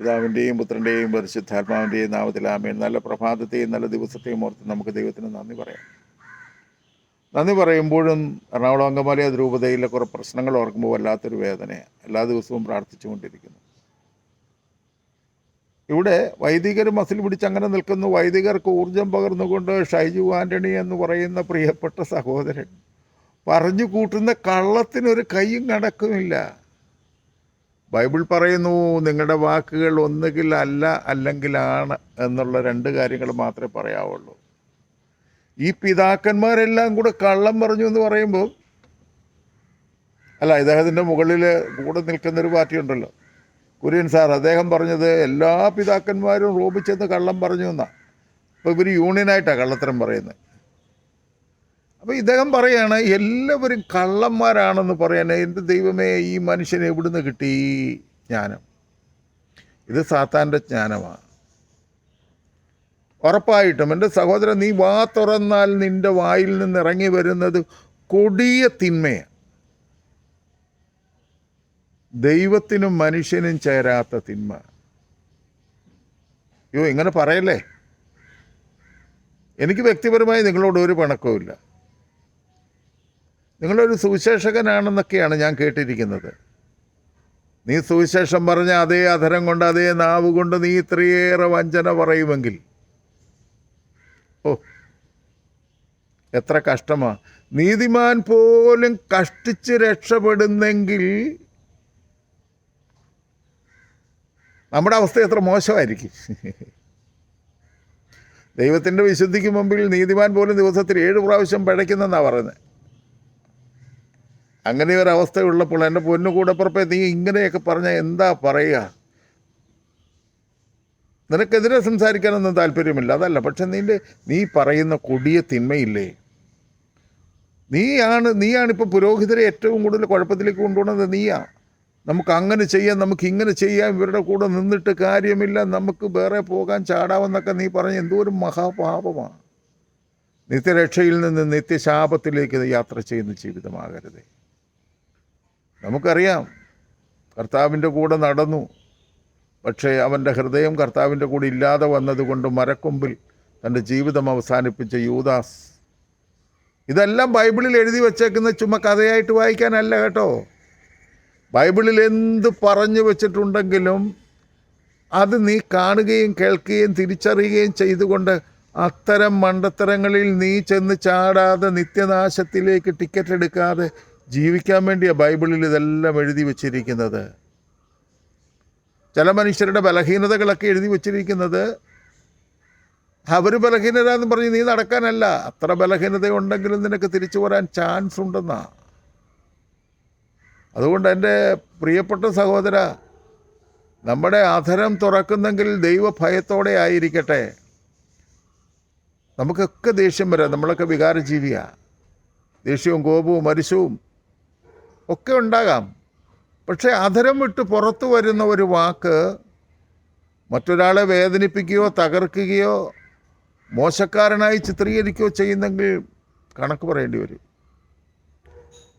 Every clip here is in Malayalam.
പിതാവിന്റെയും പുത്രന്റെയും പരിശുദ്ധാത്മാവിന്റെയും നാമത്തിൽ ആമേൻ. നല്ല പ്രഭാതത്തെയും നല്ല ദിവസത്തെയും ഓർത്ത് നമുക്ക് ദൈവത്തിന് നന്ദി പറയാം. നന്ദി പറയുമ്പോഴും എറണാകുളം അങ്കമാലി രൂപതയിലെ കുറേ പ്രശ്നങ്ങൾ ഓർക്കുമ്പോൾ വല്ലാത്തൊരു വേദനയാണ് എല്ലാ ദിവസവും പ്രാർത്ഥിച്ചുകൊണ്ടിരിക്കുന്നു. ഇവിടെ വൈദികർ മസിൽ പിടിച്ച് അങ്ങനെ നിൽക്കുന്നു. വൈദികർക്ക് ഊർജം പകർന്നുകൊണ്ട് ഷൈജു ആന്റണി എന്ന് പറയുന്ന പ്രിയപ്പെട്ട സഹോദരൻ പറഞ്ഞു കൂട്ടുന്ന കള്ളത്തിനൊരു കൈയും കടക്കുമില്ല ബൈബിൾ പറയുന്നു നിങ്ങളുടെ വാക്കുകൾ ഒന്നുകിൽ അല്ല അല്ലെങ്കിലാണ് എന്നുള്ള രണ്ട് കാര്യങ്ങൾ മാത്രമേ പറയാവുള്ളൂ. ഈ പിതാക്കന്മാരെല്ലാം കൂടെ കള്ളം പറഞ്ഞു എന്ന് പറയുമ്പോൾ അല്ല ഇദ്ദേഹത്തിന്റെ മുകളിൽ കൂടെ നിൽക്കുന്നൊരു പാർട്ടി ഉണ്ടല്ലോ കുര്യൻ സാർ അദ്ദേഹം പറഞ്ഞത് എല്ലാ പിതാക്കന്മാരും റോബിച്ചെന്ന് കള്ളം പറഞ്ഞു എന്നാണ് അപ്പോൾ ഇവർ യൂണിയനായിട്ടാണ് കള്ളത്തരം പറയുന്നത്. അപ്പോൾ ഇദ്ദേഹം പറയാണ് എല്ലാവരും കള്ളന്മാരാണെന്ന് പറയാൻ എന്റെ ദൈവമേ ഈ മനുഷ്യനെ എവിടുന്ന് കിട്ടി ജ്ഞാനം? ഇത് സാത്താന്റെ ജ്ഞാനമാണ് ഉറപ്പായിട്ടും എന്റെ സഹോദരൻ നീ വാ തുറന്നാൽ നിന്റെ വായിൽ നിന്ന് ഇറങ്ങി വരുന്നത് കൊടിയ തിന്മയാണ് ദൈവത്തിനും മനുഷ്യനും ചേരാത്ത തിന്മ. അയ്യോ ഇങ്ങനെ പറയല്ലേ? എനിക്ക് വ്യക്തിപരമായി നിങ്ങളോട് ഒരു പണക്കവുമില്ല. നിങ്ങളൊരു സുവിശേഷകനാണെന്നൊക്കെയാണ് ഞാൻ കേട്ടിരിക്കുന്നത്. നീ സുവിശേഷം പറഞ്ഞ അതേ അധരം കൊണ്ട് അതേ നാവ് കൊണ്ട് നീ ഇത്രയേറെ വഞ്ചന പറയുമെങ്കിൽ. ഓ എത്ര കഷ്ടമാ. നീതിമാൻ പോലും കഷ്ടിച്ച് രക്ഷപ്പെടുന്നെങ്കിൽ നമ്മുടെ അവസ്ഥ എത്ര മോശമായിരിക്കും. ദൈവത്തിന്റെ വിശുദ്ധിക്ക് മുമ്പിൽ നീതിമാൻ പോലും ദിവസത്തിൽ ഏഴ് പ്രാവശ്യം പിഴയ്ക്കുന്നെന്നാണ് പറയുന്നത്. അങ്ങനെ ഒരു അവസ്ഥയുള്ളപ്പോൾ എന്റെ പൊന്നു കൂടപ്പുറപ്പെ നീ ഇങ്ങനെയൊക്കെ പറഞ്ഞാൽ എന്താ പറയുക? നിനക്കെതിരെ സംസാരിക്കാനൊന്നും താല്പര്യമില്ല. അതല്ല പക്ഷെ നിന്റെ നീ പറയുന്ന കൊടിയ തിന്മയില്ലേ? നീയാണ് നീയാണിപ്പോൾ പുരോഹിതരെ ഏറ്റവും കൂടുതൽ കുഴപ്പത്തിലേക്ക് കൊണ്ടുപോകുന്നത്. നീയാ. നമുക്ക് അങ്ങനെ ചെയ്യാം നമുക്ക് ഇങ്ങനെ ചെയ്യാം ഇവരുടെ കൂടെ നിന്നിട്ട് കാര്യമില്ല നമുക്ക് വേറെ പോകാൻ ചാടാമെന്നൊക്കെ നീ പറഞ്ഞ എന്തോ ഒരു മഹാപാപമാണ്. നിത്യരക്ഷയിൽ നിന്ന് നിത്യശാപത്തിലേക്ക് യാത്ര ചെയ്യുന്ന ജീവിതമാകരുതേ. നമുക്കറിയാം കർത്താവിന്റെ കൂടെ നടന്നു. പക്ഷേ അവന്റെ ഹൃദയം കർത്താവിന്റെ കൂടെ ഇല്ലാതെ വന്നതുകൊണ്ട് മരക്കൊമ്പിൽ തന്റെ ജീവിതം അവസാനിപ്പിച്ച യൂദാസ്. ഇതെല്ലാം ബൈബിളിൽ എഴുതി വച്ചേക്കുന്ന ചുമ്മാ കഥയായിട്ട് വായിക്കാനല്ല കേട്ടോ. ബൈബിളിൽ എന്ത് പറഞ്ഞു വെച്ചിട്ടുണ്ടെങ്കിലും അത് നീ കാണുകയും കേൾക്കുകയും തിരിച്ചറിയുകയും ചെയ്തുകൊണ്ട് അത്തരം മണ്ടത്തരങ്ങളിൽ നീ ചെന്ന് ചാടാതെ നിത്യനാശത്തിലേക്ക് ടിക്കറ്റ് എടുക്കാതെ ജീവിക്കാൻ വേണ്ടിയാണ് ബൈബിളിൽ ഇതെല്ലാം എഴുതി വച്ചിരിക്കുന്നത്. ചില മനുഷ്യരുടെ ബലഹീനതകളൊക്കെ എഴുതി വച്ചിരിക്കുന്നത് അവർ ബലഹീനരാന്ന് പറഞ്ഞ് നീ നടക്കാനല്ല. അത്ര ബലഹീനതയുണ്ടെങ്കിലും നിനക്ക് തിരിച്ചു വരാൻ ചാൻസ് ഉണ്ടെന്നാ. അതുകൊണ്ട് എന്റെ പ്രിയപ്പെട്ട സഹോദര നമ്മുടെ അധരം തുറക്കുന്നെങ്കിൽ ദൈവഭയത്തോടെ ആയിരിക്കട്ടെ. നമുക്കൊക്കെ ദേഷ്യം വരാം. നമ്മളൊക്കെ വികാരജീവിയാണ് ദേഷ്യവും കോപവും മരിശവും ഒക്കെ ഉണ്ടാകാം. പക്ഷേ അധരം വിട്ട് പുറത്തു വരുന്ന ഒരു വാക്ക് മറ്റൊരാളെ വേദനിപ്പിക്കുകയോ തകർക്കുകയോ മോശക്കാരനായി ചിത്രീകരിക്കുകയോ ചെയ്യുന്നെങ്കിൽ കണക്ക് പറയേണ്ടി വരും.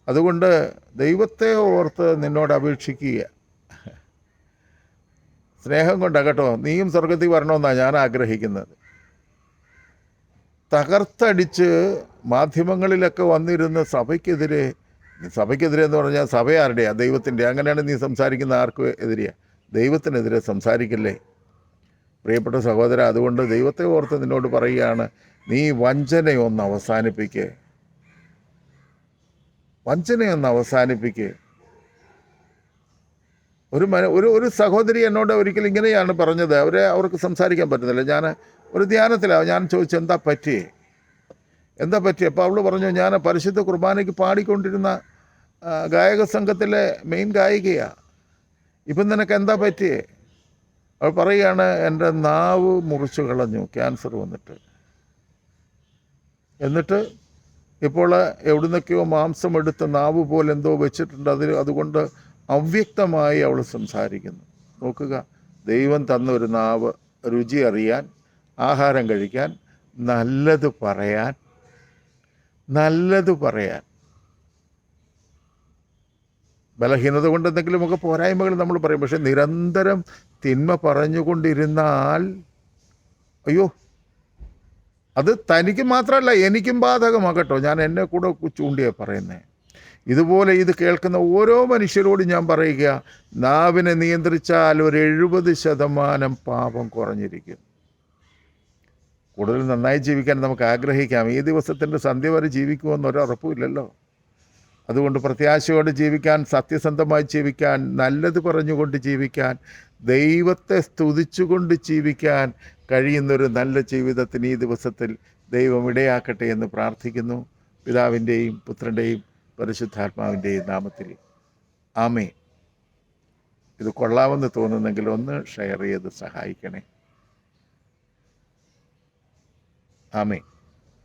അതുകൊണ്ട് ദൈവത്തെ ഓർത്ത് നിന്നോട് അപേക്ഷിക്കുക. സ്നേഹം കൊണ്ടാണ് കേട്ടോ നീയും സ്വർഗത്തിൽ വരണമെന്നാണ് ഞാൻ ആഗ്രഹിക്കുന്നത്. തകർത്തടിച്ച് മാധ്യമങ്ങളിലൊക്കെ വന്നിരുന്ന സഭയ്ക്കെതിരെ സഭയ്ക്കെതിരെ എന്ന് പറഞ്ഞാൽ സഭ ആരുടെയാണ് ദൈവത്തിന്റെ. അങ്ങനെയാണ് നീ സംസാരിക്കുന്ന ആർക്കും എതിരെയാണ് ദൈവത്തിനെതിരെ സംസാരിക്കല്ലേ? പ്രിയപ്പെട്ട സഹോദര അതുകൊണ്ട് ദൈവത്തെ ഓർത്ത് നിന്നോട് പറയുകയാണ് നീ വഞ്ചനയൊന്ന് അവസാനിപ്പിക്കുക വഞ്ചനയൊന്ന് അവസാനിപ്പിക്കുക ഒരു മന ഒരു ഒരു സഹോദരി എന്നോട് ഒരിക്കലും ഇങ്ങനെയാണ് പറഞ്ഞത്. അവരെ അവർക്ക് സംസാരിക്കാൻ പറ്റുന്നില്ല. ഞാൻ ഒരു ധ്യാനത്തിലാണ് ഞാൻ ചോദിച്ചു എന്താ പറ്റിയേ? എന്താ പറ്റിയേ? അപ്പോൾ അവൾ പറഞ്ഞു ഞാൻ പരിശുദ്ധ കുർബാനയ്ക്ക് പാടിക്കൊണ്ടിരുന്ന ഗായക സംഘത്തിലെ മെയിൻ ഗായികയാണ് ഇപ്പം നിനക്ക് എന്താ പറ്റിയേ അവൾ പറയുകയാണ് എന്റെ നാവ് മുറിച്ചു കളഞ്ഞു ക്യാൻസർ വന്നിട്ട്. എന്നിട്ട് ഇപ്പോൾ എവിടുന്നൊക്കെയോ മാംസം എടുത്ത് നാവ് പോലെ എന്തോ വെച്ചിട്ടുണ്ട്. അതിൽ അതുകൊണ്ട് അവ്യക്തമായി അവൾ സംസാരിക്കുന്നു. നോക്കുക ദൈവം തന്ന ഒരു നാവ് രുചി അറിയാൻ ആഹാരം കഴിക്കാൻ നല്ലത് പറയാൻ നല്ലത് പറയാൻ. ബലഹീനത കൊണ്ട് എന്തെങ്കിലുമൊക്കെ പോരായ്മകൾ നമ്മൾ പറയും. പക്ഷെ നിരന്തരം തിന്മ പറഞ്ഞുകൊണ്ടിരുന്നാൽ അയ്യോ അത് തനിക്ക് മാത്രമല്ല എനിക്കും ബാധകമാകട്ടോ. ഞാൻ എന്നെ കൂടെ ചൂണ്ടിയാണ് പറയുന്നത് ഇതുപോലെ ഇത് കേൾക്കുന്ന ഓരോ മനുഷ്യരോടും ഞാൻ പറയുക നാവിനെ നിയന്ത്രിച്ചാൽ ഒരു എഴുപത് ശതമാനം പാപം കുറഞ്ഞിരിക്കും. കൂടുതൽ നന്നായി ജീവിക്കാൻ നമുക്ക് ആഗ്രഹിക്കാം. ഈ ദിവസത്തിന്റെ സന്ധ്യ വരെ ജീവിക്കുമെന്നൊരു ഉറപ്പുമില്ലല്ലോ. അതുകൊണ്ട് പ്രത്യാശയോടെ ജീവിക്കാൻ സത്യസന്ധമായി ജീവിക്കാൻ നല്ലത് പറഞ്ഞുകൊണ്ട് ജീവിക്കാൻ ദൈവത്തെ സ്തുതിച്ചുകൊണ്ട് ജീവിക്കാൻ കഴിയുന്നൊരു നല്ല ജീവിതത്തിന് ഈ ദിവസത്തിൽ ദൈവം ഇടയാക്കട്ടെ എന്ന് പ്രാർത്ഥിക്കുന്നു. പിതാവിന്റെയും പുത്രന്റെയും പരിശുദ്ധാത്മാവിന്റെയും നാമത്തിൽ. ആമേ ഇത് കൊള്ളാമെന്ന് തോന്നുന്നെങ്കിൽ ഒന്ന് ഷെയർ ചെയ്ത് സഹായിക്കണേ. ആമേ